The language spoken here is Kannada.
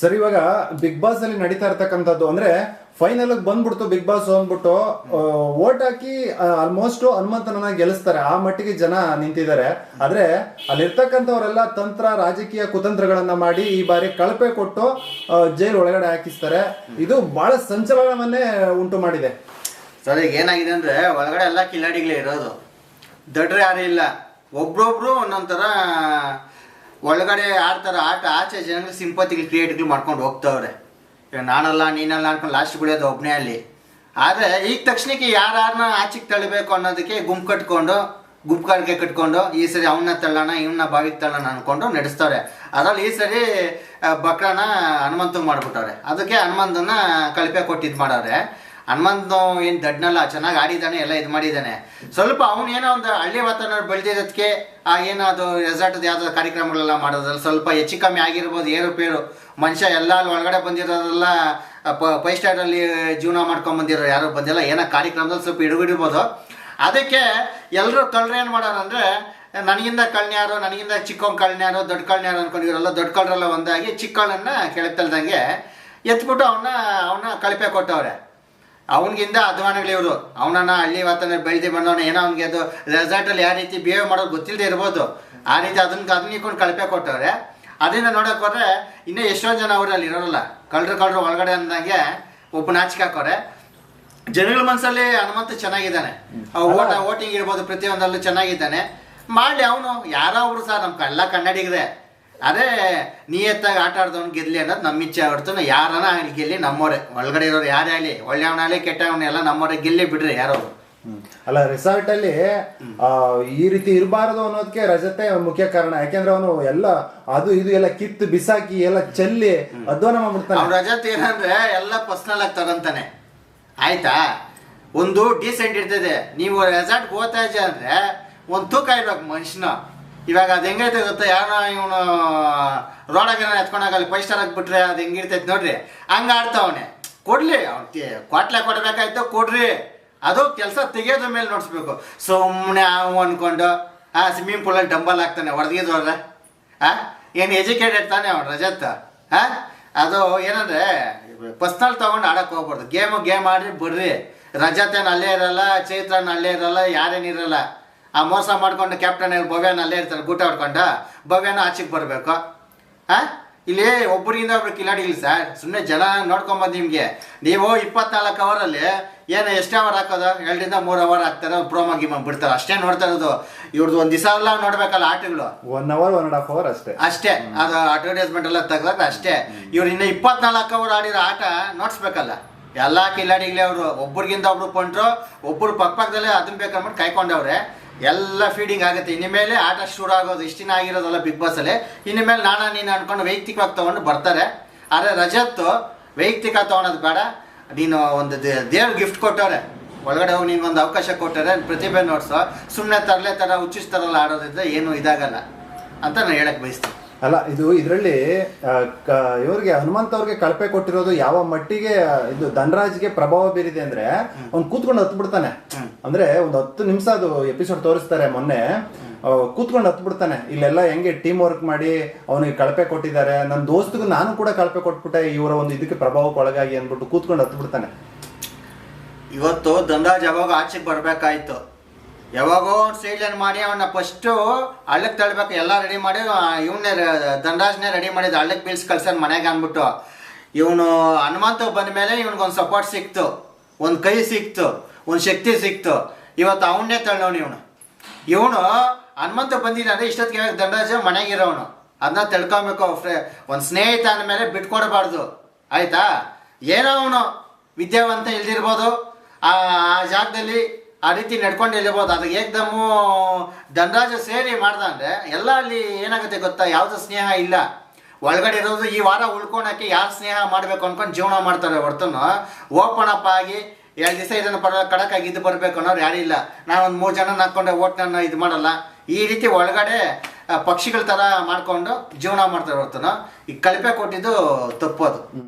ಸರ್, ಇವಾಗ ಬಿಗ್ ಬಾಸ್ ಅಲ್ಲಿ ನಡೀತಾ ಇರ್ತಕ್ಕಂಥದ್ದು ಅಂದ್ರೆ ಫೈನಲ್ ಬಂದ್ಬಿಡ್ತು ಬಿಗ್ ಬಾಸ್ ಅಂದ್ಬಿಟ್ಟು ಓಟ್ ಹಾಕಿ ಆಲ್ಮೋಸ್ಟ್ ಹನುಮಂತನನ್ನ ಗೆಲ್ಲಿಸ್ತಾರೆ. ಆ ಮಟ್ಟಿಗೆ ಜನ ನಿಂತಿದ್ದಾರೆ. ಆದ್ರೆ ಅಲ್ಲಿರ್ತಕ್ಕಂಥವರೆಲ್ಲ ತಂತ್ರ, ರಾಜಕೀಯ ಕುತಂತ್ರಗಳನ್ನ ಮಾಡಿ ಈ ಬಾರಿ ಕಳಪೆ ಕೊಟ್ಟು ಜೈಲ್ ಒಳಗಡೆ ಹಾಕಿಸ್ತಾರೆ. ಇದು ಬಹಳ ಸಂಚಲನವನ್ನೇ ಉಂಟು ಮಾಡಿದೆ. ಸರ್, ಈಗ ಏನಾಗಿದೆ ಅಂದ್ರೆ ಒಳಗಡೆ ಎಲ್ಲ ಕಿಲಾಡಿಗಳೇ ಇರೋದು. ದಡ್ರೆ ಯಾರು ಇಲ್ಲ. ಒಬ್ರೊಬ್ರು ಒಂದೊಂಥರ ಒಳಗಡೆ ಆಡ್ತಾರ ಆಟ ಆಚೆ ಜನಗಳು ಸಿಂಪತಿಗಳು ಕ್ರಿಯೇಟ್ಗಳು ಮಾಡ್ಕೊಂಡು ಹೋಗ್ತಾವ್ರೆ. ಈಗ ನಾನಲ್ಲ, ನೀನಲ್ಲ ಅನ್ಕೊಂಡು ಲಾಸ್ಟ್ ಬಿಡೋದು ಒಬ್ಬನೇ ಅಲ್ಲಿ. ಆದರೆ ಈಗ ತಕ್ಷಣಕ್ಕೆ ಯಾರನ್ನ ಆಚೆಗೆ ತಳ್ಳಬೇಕು ಅನ್ನೋದಕ್ಕೆ ಗುಂಪು ಕಟ್ಕೊಂಡು, ಗುಂಪು ಕಾಡಿಗೆ ಕಟ್ಕೊಂಡು, ಈ ಸರಿ ಅವನ್ನ ತಳ್ಳೋಣ ಇವನ್ನ ಬಾವಿಗೆ ತಳ್ಳೋಣ ಅನ್ಕೊಂಡು ನಡೆಸ್ತಾರೆ ಅದ್ರಲ್ಲಿ ಈ ಸರಿ ಬಕ್ರನ ಹನುಮಂತ ಮಾಡ್ಬಿಟ್ಟವ್ರೆ. ಅದಕ್ಕೆ ಹನುಮಂತನ ಕಳಪೆ ಕೊಟ್ಟಿದ್ದು ಮಾಡವ್ರೆ. ಹನುಮಂತ ಏನು ದಡ್ನಲ್ಲ, ಚೆನ್ನಾಗಿ ಆಡಿದ್ದಾನೆ, ಎಲ್ಲ ಇದು ಮಾಡಿದ್ದಾನೆ. ಸ್ವಲ್ಪ ಅವನು ಏನೋ ಒಂದು ಹಳ್ಳಿ ವಾತಾವರಣ ಬೆಳೆದಿರೋದಕ್ಕೆ ಆ ಏನೋ ಅದು ರೆಸಾರ್ಟದ ಯಾವುದೋ ಕಾರ್ಯಕ್ರಮಗಳೆಲ್ಲ ಮಾಡೋದ್ರಲ್ಲಿ ಸ್ವಲ್ಪ ಹೆಚ್ಚು ಕಮ್ಮಿ ಆಗಿರ್ಬೋದು ಏರುಪೇರು ಮನುಷ್ಯ ಎಲ್ಲ ಅಲ್ಲಿ ಒಳಗಡೆ ಬಂದಿರೋರೆಲ್ಲ ಫೈವ್ ಸ್ಟಾರಲ್ಲಿ ಜೀವನ ಮಾಡ್ಕೊಂಡ್ಬಂದಿರೋ ಯಾರು ಬಂದಿಲ್ಲ, ಏನೋ ಕಾರ್ಯಕ್ರಮದಲ್ಲಿ ಸ್ವಲ್ಪ ಹಿಡುಗಿಡ್ಬೋದು ಅದಕ್ಕೆ ಎಲ್ಲರೂ ಕಳ್ಳರು ಏನು ಅಂದರೆ, ನನಗಿಂದ ಕಳ್ನ್ಯಾರು ನನಗಿಂದ ಚಿಕ್ಕವನ್ ಕಳ್ನ್ಯಾರು ದೊಡ್ಡ ಕಳ್ನ್ಯಾರು ಅಂದ್ಕೊಂಡಿರೋಲ್ಲ ದೊಡ್ಡ ಕಳ್ಳರೆಲ್ಲ ಒಂದಾಗಿ ಚಿಕ್ಕಳನ್ನ ಕೆಳತಲ್ದಂಗೆ ಎತ್ಬಿಟ್ಟು ಅವನ್ನ ಅವನ್ನ ಕಳಪೆ ಕೊಟ್ಟವ್ರೆ. ಅವನಿಗಿಂದ ಅಧ್ವಾನಗಳು ಇವರು. ಅವನನ್ನ ಹಳ್ಳಿ ವಾತಾವರಣ ಬೆಳೆದು ಬಂದವನ ಏನೋ ಅವನಿಗೆ ಅದು ರೆಸಾರ್ಟಲ್ಲಿ ಯಾವ ರೀತಿ ಬಿಹೇವ್ ಮಾಡೋದು ಗೊತ್ತಿಲ್ಲದೆ ಇರ್ಬೋದು. ಆ ರೀತಿ ಅದನ್ನ ಅದನ್ನ ಇಕ್ಕೊಂಡು ಕಳಪೆ ಕೊಟ್ಟವ್ರೆ. ಅದರಿಂದ ನೋಡಕ್ ಹೋದ್ರೆ ಇನ್ನೂ ಎಷ್ಟೊಂದು ಜನ ಅವ್ರು ಅಲ್ಲಿ ಇರೋರಲ್ಲ. ಕಳ್ರು ಕಳ್ರು ಒಳಗಡೆ ಅಂದಂಗೆ ಒಬ್ಬ ನಾಚಿಕೆ ಹಾಕೋರೆ. ಜನಗಳ ಮನಸ್ಸಲ್ಲಿ ಹನುಮಂತ ಚೆನ್ನಾಗಿದ್ದಾನೆ. ಓಟ ವೋಟಿಂಗ್ ಇರ್ಬೋದು ಪ್ರತಿಯೊಂದಲ್ಲೂ ಚೆನ್ನಾಗಿದ್ದಾನೆ. ಮಾಡಲಿ ಅವನು. ಯಾರೋ ಒಬ್ರು ಸರ್ ನಮ್ಮ ಕಳ್ಳ ಕನ್ನಡಿಗರೇ. ಅದೇ ನಿಯತ್ತಾಗಿ ಆಟ ಆಡ್ದವ್ನು ಗೆದ್ಲಿ ಅನ್ನೋದು ನಮ್ಮ ಇಚ್ಛೆ ಹೊರತು ಯಾರನ್ನ ಆಗಲಿ ಗೆಲ್ಲಿ ನಮ್ಮೋರೆ ಒಳಗಡೆ ಇರೋರು ಯಾರೇ ಆಗಲಿ ಒಳ್ಳೆಯವನಾಗಲಿ ಕೆಟ್ಟವನ ಎಲ್ಲ ನಮ್ಮೋರೆ ಗೆಲ್ಲಿ ಬಿಡ್ರಿ ಯಾರೋ. ಅಲ್ಲ ರೆಸಾರ್ಟ್ ಅಲ್ಲಿ ಈ ರೀತಿ ಇರಬಾರದು ಅನ್ನೋದಕ್ಕೆ ರಜತೆ ಮುಖ್ಯ ಕಾರಣ. ಯಾಕೆಂದ್ರೆ ಅವನು ಎಲ್ಲ ಅದು ಇದು ಎಲ್ಲ ಕಿತ್ತು ಬಿಸಾಕಿ ಎಲ್ಲ ಚೆಲ್ಲಿ ಅಧ್ವಾನ ಮಾಡ್ಬಿಡ್ತಾನೆ. ರಜತ್ ಏನಂದ್ರೆ ಎಲ್ಲ ಪರ್ಸನಲ್ ಆಗಿ ತಗೊಂತಾನೆ ಆಯ್ತಾ? ಒಂದು ಡಿಸೆಂಟ್ ಇರ್ತದೆ. ನೀವು ರೆಸಾರ್ಟ್ಗೆ ಹೋಗ್ತಾ ಇದ್ದೆ ಅಂದ್ರೆ ಒಂದು ತೂಕ ಇರ್ಬೇಕು ಮನುಷ್ಯನ. ಇವಾಗ ಅದು ಹೆಂಗೈತೆ ಗೊತ್ತಾ? ಯಾರೋ ಇವನು ರೋಡಾಗ ಎತ್ಕೊಂಡಾಗ ಅಲ್ಲಿ ಫೈವ್ ಸ್ಟಾರ್ ಹಾಕ್ಬಿಟ್ರೆ ಅದು ಹೆಂಗಿರ್ತೈತೆ ನೋಡ್ರಿ. ಹಂಗ ಆಡ್ತಾವನೆ ಕೊಡ್ಲಿ, ಅವ್ನಿಗೆ ಕ್ವಾಟ್ಲೆ ಕೊಡ್ಬೇಕಾಯ್ತು ಕೊಡ್ರಿ. ಅದು ಕೆಲಸ ತೆಗಿಯೋದ್ರ ಮೇಲೆ ನೋಡಿಸ್ಬೇಕು. ಸುಮ್ಮನೆ ಅವು ಅಂದ್ಕೊಂಡು ಆ ಸ್ವಿಮ್ಮಿಂಗ್ ಪೂಲಲ್ಲಿ ಡಂಬಲ್ ಹಾಕ್ತಾನೆ ಹೊಡೆದಿದ್ದವ್ರೆ ಆ? ಏನು ಎಜುಕೇಟೆಡ್ ತಾನೆ ಅವ್ನು ರಜತ್? ಹಾಂ ಅದು ಏನಂದ್ರೆ ಪರ್ಸ್ನಲ್ ತೊಗೊಂಡು ಆಡಕ್ಕೆ ಹೋಗ್ಬಾರ್ದು. ಗೇಮು ಗೇಮ್ ಆಡ್ರಿ, ಬಿಡ್ರಿ. ರಜತ್ ಏನು ಅಲ್ಲೇ ಇರಲ್ಲ, ಚೈತ್ರನ ಅಲ್ಲೇ ಇರಲ್ಲ, ಯಾರೇನು ಇರಲ್ಲ. ಆ ಮೋಸ ಮಾಡ್ಕೊಂಡು ಕ್ಯಾಪ್ಟನ್ ಭವ್ಯನ ಅಲ್ಲೇ ಇರ್ತಾರೆ ಗೂಟ ಹೊಡ್ಕೊಂಡು. ಭವ್ಯನ ಆಚೆಗೆ ಬರಬೇಕು. ಆ? ಇಲ್ಲಿ ಒಬ್ಬರಿಂದ ಒಬ್ರು ಕಿಲಾಡಿ ಇಲ್ಲ ಸರ್. ಸುಮ್ಮನೆ ಜನ ನೋಡ್ಕೊಂಬಂದು ನಿಮಗೆ. ನೀವು ಇಪ್ಪತ್ನಾಲ್ಕು ಅವರಲ್ಲಿ ಏನು ಎಷ್ಟು ಅವರ್ ಹಾಕೋದು? ಎರಡರಿಂದ ಮೂರು ಅವರ್ ಹಾಕ್ತಾರೆ ಪ್ರೋಮೋ ಗಿಮ್ ಬಿಡ್ತಾರೆ. ಅಷ್ಟೇ ನೋಡ್ತಾ ಇರೋದು. ಇವ್ರದ್ದು ಒಂದು ದಿವಸ ಎಲ್ಲ ನೋಡ್ಬೇಕಲ್ಲ ಆಟಗಳು. One hour one and half hour ಅಷ್ಟೇ. ಅಷ್ಟೇ. ಅದು ಅಡ್ವರ್ಟೈಸ್ಮೆಂಟ್ ಎಲ್ಲ ತೆಗ್ದಾಗ ಅಷ್ಟೇ. ಇವ್ರು ಇನ್ನು ಇಪ್ಪತ್ನಾಲ್ಕು ಅವರ್ ಆಡಿರೋ ಆಟ ನೋಡ್ಸ್ಬೇಕಲ್ಲ. ಎಲ್ಲ ಕಿಲಾಡಿಗಳೇ ಅವರು ಒಬ್ರಿಗಿಂತ ಒಬ್ರು ಕೊಂಡ್ರು ಒಬ್ಬರು ಪಕ್ಕ ಪಕ್ಕದಲ್ಲೇ ಅದನ್ನ ಬೇಕಂದ್ಬಿಟ್ಟು ಕಾಯ್ಕೊಂಡವ್ರೆ. ಎಲ್ಲ ಫೀಡಿಂಗ್ ಆಗುತ್ತೆ. ಇನ್ನು ಮೇಲೆ ಆಟ ಶುರು ಆಗೋದು ಇಷ್ಟಿನ ಆಗಿರೋದಲ್ಲ ಬಿಗ್ ಬಾಸಲ್ಲಿ ಇನ್ನು ಮೇಲೆ ನಾನಾ ನೀನು ಅನ್ಕೊಂಡು ವೈಯಕ್ತಿಕವಾಗಿ ತೊಗೊಂಡು ಬರ್ತಾರೆ. ಆದರೆ ರಜತ್ತು ವೈಯಕ್ತಿಕ ತೊಗೊಳೋದು ಬೇಡ. ನೀನು ಒಂದು ದೇ- ದೇವ್ರ ಗಿಫ್ಟ್ ಕೊಟ್ಟವ್ರೆ. ಒಳಗಡೆ ಹೋಗಿ ನಿಂಗೊಂದು ಅವಕಾಶ ಕೊಟ್ಟರೆ ಪ್ರತಿಭೆ ನೋಡ್ಸೋ. ಸುಮ್ಮನೆ ತರಲೆ ಥರ ಹುಚ್ಚಿಸ್ತಾರಲ್ಲ ಆಡೋದ್ರಿಂದ ಏನು ಇದಾಗಲ್ಲ ಅಂತ ನಾನು ಹೇಳಕ್ಕೆ ಬಯಸ್ತೀನಿ. ಅಲ್ಲ ಇದು ಇದರಲ್ಲಿ ಇವ್ರಿಗೆ ಹನುಮಂತ ಅವ್ರಿಗೆ ಕಳಪೆ ಕೊಟ್ಟಿರೋದು ಯಾವ ಮಟ್ಟಿಗೆ ಇದು ಧನರಾಜ್ಗೆ ಪ್ರಭಾವ ಬೀರಿದೆ ಅಂದ್ರೆ ಅವ್ನು ಕೂತ್ಕೊಂಡು ಹತ್ತು ಬಿಡ್ತಾನೆ ಅಂದ್ರೆ ಒಂದು ಹತ್ತು ನಿಮಿಷ ಅದು ಎಪಿಸೋಡ್ ತೋರಿಸ್ತಾರೆ ಮೊನ್ನೆ. ಕೂತ್ಕೊಂಡು ಹತ್ತು ಬಿಡ್ತಾನೆ ಇಲ್ಲೆಲ್ಲ ಹೆಂಗೆ ಟೀಮ್ ವರ್ಕ್ ಮಾಡಿ ಅವನಿಗೆ ಕಳಪೆ ಕೊಟ್ಟಿದ್ದಾರೆ. ನನ್ನ ದೋಸ್ತಿಗೂ ನಾನು ಕೂಡ ಕಳಪೆ ಕೊಟ್ಬಿಟ್ಟೆ ಇವರ ಒಂದು ಇದಕ್ಕೆ ಪ್ರಭಾವಕ್ಕೆ ಒಳಗಾಗಿ ಅಂದ್ಬಿಟ್ಟು ಕೂತ್ಕೊಂಡು ಹತ್ತು ಬಿಡ್ತಾನೆ ಇವತ್ತು ಧನರಾಜ್ ಯಾವಾಗ ಆಚೆಗೆ ಬರಬೇಕಾಯ್ತು? ಯಾವಾಗೋ ಒಂದು ಸೈಡ್ಲೈನ್ ಮಾಡಿ ಅವನ್ನ ಫಸ್ಟು ಹಳ್ಳಕ್ಕೆ ತಳ್ಬೇಕು, ಎಲ್ಲ ರೆಡಿ ಮಾಡಿ ಇವನ್ನೇ ದಂಡಾಜ್ನೇ ರೆಡಿ ಮಾಡಿದ ಹಳ್ಳಕ್ಕೆ ಬೀಳ್ಸಿ ಕಳ್ಸನ್ ಮನೆಗೆ ಅಂದ್ಬಿಟ್ಟು. ಇವನು ಹನುಮಂತ ಬಂದ ಮೇಲೆ ಇವ್ನಿಗೊಂದು ಸಪೋರ್ಟ್ ಸಿಕ್ತು, ಒಂದು ಕೈ ಸಿಕ್ತು, ಒಂದು ಶಕ್ತಿ ಸಿಕ್ತು. ಇವತ್ತು ಅವನ್ನೇ ತಳ್ಳೋನು ಇವನು. ಇವನು ಹನುಮಂತ ಬಂದಿದ್ದಾನೆ ಇಷ್ಟೊತ್ತಿಗೆ ದಂಡಾಜ ಮನೆಗಿರೋನು ಅದನ್ನ ತಿಳ್ಕೊಬೇಕು, ಫ್ರೇ, ಒಂದು ಸ್ನೇಹಿತ ಅಂದಮೇಲೆ ಬಿಟ್ಕೊಡಬಾರ್ದು. ಆಯ್ತಾ? ಏನೋ ಅವನು ವಿದ್ಯಾವಂತ ಇಲ್ದಿರ್ಬೋದು. ಆ ಜಾಗದಲ್ಲಿ ಆ ರೀತಿ ನಡ್ಕೊಂಡು ಇಲ್ಲಿರ್ಬೋದು ಅದು ಏಕ್ದಮ್ಮು ಧನರಾಜ ಸೇರಿ ಮಾಡ್ದ ಅಂದ್ರೆ ಎಲ್ಲ ಅಲ್ಲಿ ಏನಾಗುತ್ತೆ ಗೊತ್ತಾ? ಯಾವ್ದು ಸ್ನೇಹ ಇಲ್ಲ. ಒಳಗಡೆ ಇರೋದು ಈ ವಾರ ಉಳ್ಕೊಳಕ್ಕೆ ಯಾರು ಸ್ನೇಹ ಮಾಡಬೇಕು ಅನ್ಕೊಂಡು ಜೀವನ ಮಾಡ್ತಾರೆ ಹೊರ್ತನು. ಓಪನ್ ಅಪ್ ಆಗಿ ಎರಡು ದಿವಸ ಇದನ್ನು ಪರ ಕಡಕಾಗಿ ಇದು ಬರಬೇಕು ಅನ್ನೋರು ಯಾರಿಲ್ಲ ನಾನು ಒಂದು ಮೂರು ಜನ ಹಾಕೊಂಡೆ ಓಟ್ ನನ್ನ ಇದು ಮಾಡಲ್ಲ. ಈ ರೀತಿ ಒಳಗಡೆ ಪಕ್ಷಿಗಳ ಥರ ಮಾಡ್ಕೊಂಡು ಜೀವನ ಮಾಡ್ತಾರೆ ಹೊರ್ತನು. ಈ ಕಳಪೆ ಕೊಟ್ಟಿದ್ದು ತಪ್ಪೋದು